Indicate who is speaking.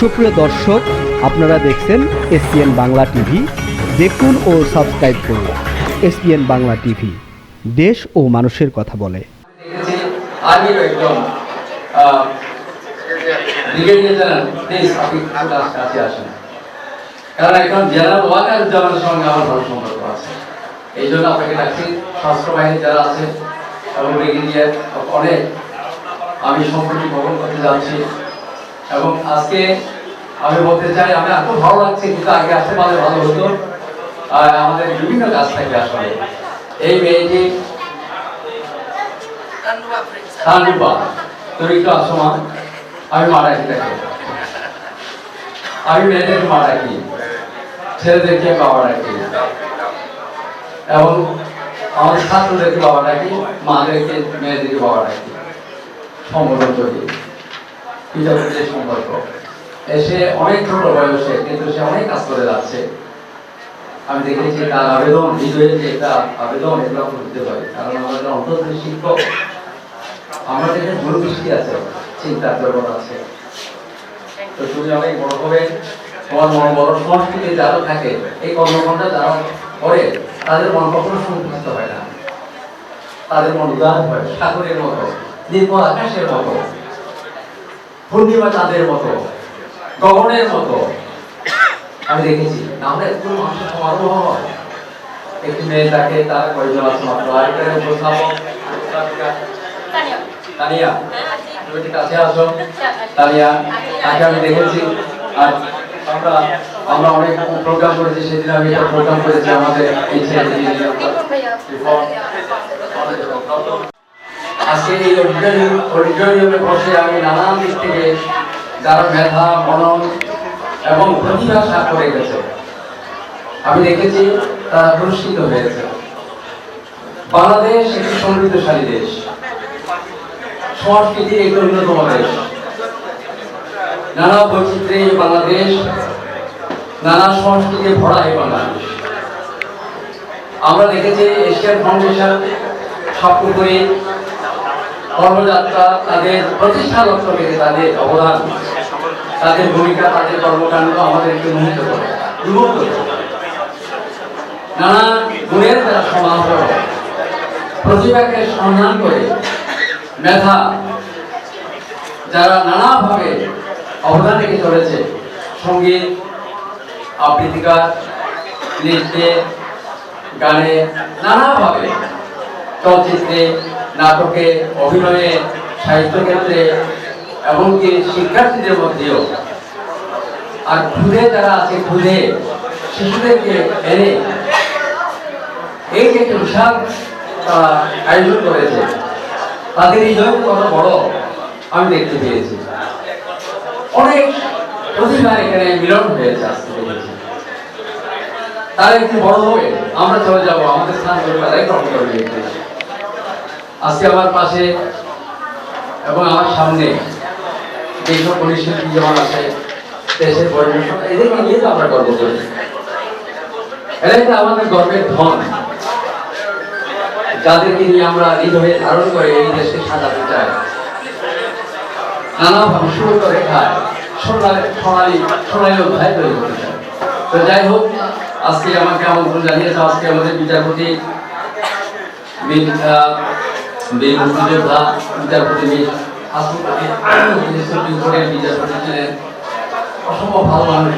Speaker 1: সুপ্রিয় দর্শক, আপনারা দেখছেন এসপিএন বাংলা টিভি। দেখুন ও সাবস্ক্রাইব করুন এসপিএন বাংলা টিভি। দেশ ও মানুষের কথা বলে।
Speaker 2: কারণ এখন সঙ্গে আমার ভালো সম্পর্ক আছে। এই জন্য আপনাকে বাহিনী যারা আছে, এবং ব্রিগেডিয়ার অনেক। আমি সম্প্রতি ভ্রমণ করতে যাচ্ছি। এবং আজকে আমি বলতে চাই আমি এত ভালো লাগছে কিন্তু আগে আসতে পারলে ভালো হতো। আর আমাদের বিভিন্ন কাজ থাকে আসলে এই মেয়েটি সানুবা তুমি একটু আসো মা। আমি মা ডাকি তাকে আমি মেয়েদেরকে মা ডাকি ছেলেদেরকে বাবা ডাকি এবং আমাদের ছাত্রদেরকে বাবা ডাকি মাদেরকে মেয়েদেরকে বাবা ডাকি সম্বোধন করি পিতাপুত্রের সম্পর্ক। এসে অনেক ছোট বয়সে, কিন্তু সে অনেক কাজ করে যাচ্ছে। আমি দেখেছি তার আবেদন, হৃদয়ের যে একটা আবেদন, এগুলো করতে পারে কারণ আমাদের অন্তর্গত শিক্ষক কাছে দূরদৃষ্টি আছে, চিন্তার জগৎ আছে। তো তুমি অনেক বড় হবে, তোমার মন বড়, সংস্কৃতি যারা থাকে, এই কর্মকাণ্ড যারা করে, তাদের মন কখনো সংকুচিত হয় না। তাদের মন উদার হয়, সাগরের মতো, নির্মল আকাশের মতো, পূর্ণিমা চাঁদের মতো। গগনের মতো। আমি দেখেছি। নাহলে একটু মানুষের সমারোহ হয়। একটি মেয়ে তাকে তার কয়জন আছে মাত্র আরেকটা উপস্থাপক তানিয়া। তুমি একটু কাছে আসো তানিয়া তাকে আমি দেখেছি। আর আমরা আমরা অনেক প্রোগ্রাম করেছি। সেদিন আমি একটা প্রোগ্রাম করেছি আমাদের এই আজকে এই অডিটোরিয়ামে বসে আমি নানান দিক থেকে যারা মেধা, মনন এবং প্রতিভা করে গেছে। আমি দেখেছি তারা পুরস্কৃত হয়েছে। বাংলাদেশ একটি সমৃদ্ধশালী দেশ। সংস্কৃতির একটি অন্যতম দেশ। নানা বৈচিত্র্যে বাংলাদেশ, নানা সংস্কৃতি ভরা এই বাংলাদেশ। আমরা দেখেছি এশিয়ান ফাউন্ডেশন স্বপ্নপুরী কর্মযাত্রা, তাদের প্রতিষ্ঠা লক্ষ্য থেকে তাদের অবদান, তাদের ভূমিকা, তাদের কর্মকাণ্ড আমাদেরকে মোহিত করে বিমুগ্ধ করে। নানা গুণের তারা সমাহার প্রতিভাকে সন্ধান করে, মেধা, যারা নানাভাবে অবদান রেখে চলেছে সংগীত আবৃত্তিকার নৃত্যে গানে, নানাভাবে চলচ্চিত্রে নাটকে, অভিনয়ে সাহিত্য ক্ষেত্রে এমনকি শিক্ষার্থীদের মধ্যেও। আর খুদে যারা আছে, খুদে, শিশুদেরকে এনে এই যে একটা বিশাল আয়োজন করেছে, তাদের হৃদয় কত বড়, আমি দেখতে পেয়েছি। অনেক প্রতিভা এখানে মিলন হয়েছে আজকে দেখেছি তারা একটু বড় হবে, আমরা চলে যাব, আমাদের স্থান করে তারাই গ্রহণ করবে। আজকে আমার পাশে এবং আমার সামনে যেসব পরিস্থিতি যেমন আছে, দেশের পরিবেশন এদেরকে নিয়ে তো আমরা গর্ব করি। এরা একটা আমাদের গর্বের ধন। যাদেরকে নিয়ে আমরা হৃদয়ে ধারণ করে এই দেশকে সাজাতে চাই। নানাভাবে শুরু করে খায় সোনালি সোনালি সোনালি অধ্যায় তৈরি করতে তো যাই হোক, আজকে আমাকে আমন্ত্রণ জানিয়েছে, আজকে আমাদের বিচারপতি বীর বা বিচারপতি হাসপাতালে বিচারপতি ছিলেন অসম্ভব ভালো মানুষ।